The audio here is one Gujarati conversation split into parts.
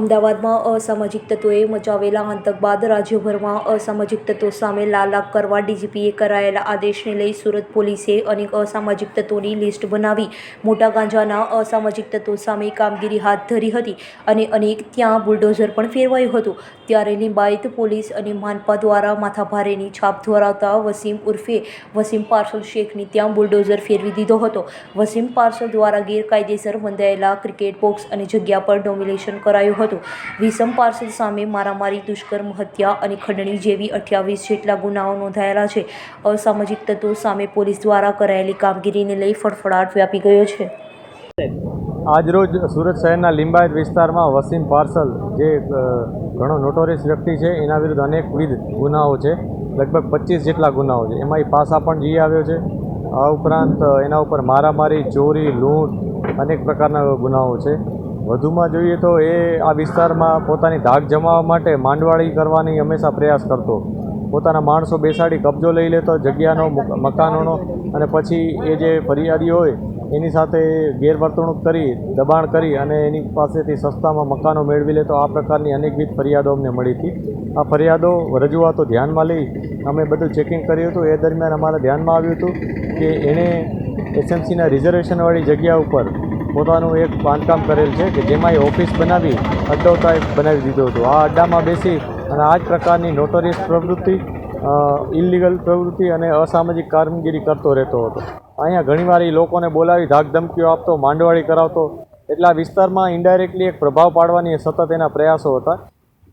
અમદાવાદમાં અસામાજિક તત્વોએ મચાવેલા આતંક બાદ રાજ્યભરમાં અસામાજિક તત્વો સામે લાલાક કરવા ડીજીપીએ કરાયેલા આદેશને લઈ સુરત પોલીસે અનેક અસામાજિક તત્વોની લિસ્ટ બનાવી. મોટા ગાંજાના અસામાજિક તત્વો સામે કામગીરી હાથ ધરી હતી અને અનેક ત્યાં બુલડોઝર પણ ફેરવાયું હતું. ત્યારે લિંબાયત પોલીસ અને માનપા દ્વારા માથાભારેની છાપ ધરાવતા વસીમ ઉર્ફે વસીમ પાર્સલ શેખની ત્યાં બુલડોઝર ફેરવી દીધો હતો. વસીમ પાર્સલ દ્વારા ગેરકાયદેસર બંધાયેલા ક્રિકેટ બોક્સ અને જગ્યા પર ડોમિનેશન કરાયું હતું. વિસમ પાર્સલ સામે મારામારી, દુષ્કર્મ, હત્યા અને ખંડણી જેવી અઠ્યાવીસ જેટલા ગુનાઓ નોંધાયેલા છે. અસામાજિક તત્વો સામે પોલીસ દ્વારા કરાયેલી કામગીરીને લઈ ફફડાટ વ્યાપી ગયો છે. આજરોજ સુરત શહેરના લિંબાયત વિસ્તારમાં વસીમ પાર્સલ, જે ઘણો નોટોરિયસ વ્યક્તિ છે, એના વિરુદ્ધ અનેકવિધ ગુનાઓ છે. લગભગ પચીસ જેટલા ગુનાઓ છે. એમાં એ પાસા પણ જઈ આવ્યો છે. આ ઉપરાંત એના ઉપર મારામારી, ચોરી, લૂંટ અનેક પ્રકારના ગુનાઓ છે. વધુમાં જોઈએ તો એ આ વિસ્તારમાં પોતાની ધાક જમાવવા માટે માંડવાળી કરવાની હંમેશા પ્રયાસ કરતો. પોતાના માણસો બેસાડી કબજો લઈ લેતો, જગ્યાનો મકાનોનો અને પછી એ જે ફરિયાદી હોય, એની સાથે ગેરવર્તણૂક કરી, દબાણ કરી અને એની પાસેથી સસ્તામાં મકાનો મેળવી લેતો. આ પ્રકારની અનેકવિધ ફરિયાદો અમને મળી હતી. આ ફરિયાદો રજૂઆતો ધ્યાનમાં લઈ અમે બધું ચેકિંગ કર્યું હતું. એ દરમિયાન અમારા ધ્યાનમાં આવ્યું હતું કે એણે એસએમસીના રિઝર્વેશનવાળી જગ્યા ઉપર પોતાનું એક બાંધકામ કરેલ છે કે જેમાં એ ઓફિસ બનાવી અડ્ડો ટાઈપ બનાવી દીધો હતો. આ અડ્ડામાં બેસી અને આ જ પ્રકારની નોટોરિયસ પ્રવૃત્તિ ઇલિગલ પ્રવૃત્તિ અને અસામાજિક કામગીરી કરતો રહેતો હતો. અહીંયા ઘણીવાર એ લોકોને બોલાવી ધાકધમકીઓ આપતો, માંડવાળી કરાવતો. એટલા વિસ્તારમાં ઇન્ડાયરેક્ટલી એક પ્રભાવ પાડવાની સતત એના પ્રયાસો હતા.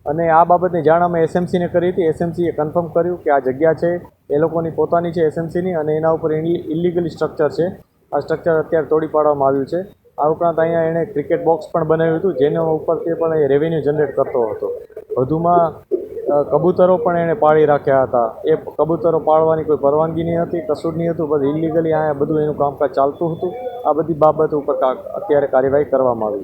અને આ બાબતની જાણ અમે એસએમસીને કરી હતી. એસએમસીએ કન્ફર્મ કર્યું કે આ જગ્યા છે, એ લોકોની પોતાની છે એસએમસીની અને એના ઉપર ઇલિગલી સ્ટ્રક્ચર છે. આ સ્ટ્રક્ચર અત્યારે તોડી પાડવામાં આવ્યું છે. આ ઉપરાંત અહીંયા એણે ક્રિકેટ બોક્સ પણ બનાવ્યું હતું, જેના ઉપરથી પણ એ રેવન્યુ જનરેટ કરતો હતો. વધુમાં કબૂતરો પણ એણે પાળી રાખ્યા હતા. એ કબૂતરો પાળવાની કોઈ પરવાનગી નહીં હતી કશું જ નહીં હતું બધું ઇલિગલી અહીંયા બધું એનું કામકાજ ચાલતું હતું. આ બધી બાબત ઉપર અત્યારે કાર્યવાહી કરવામાં આવી છે.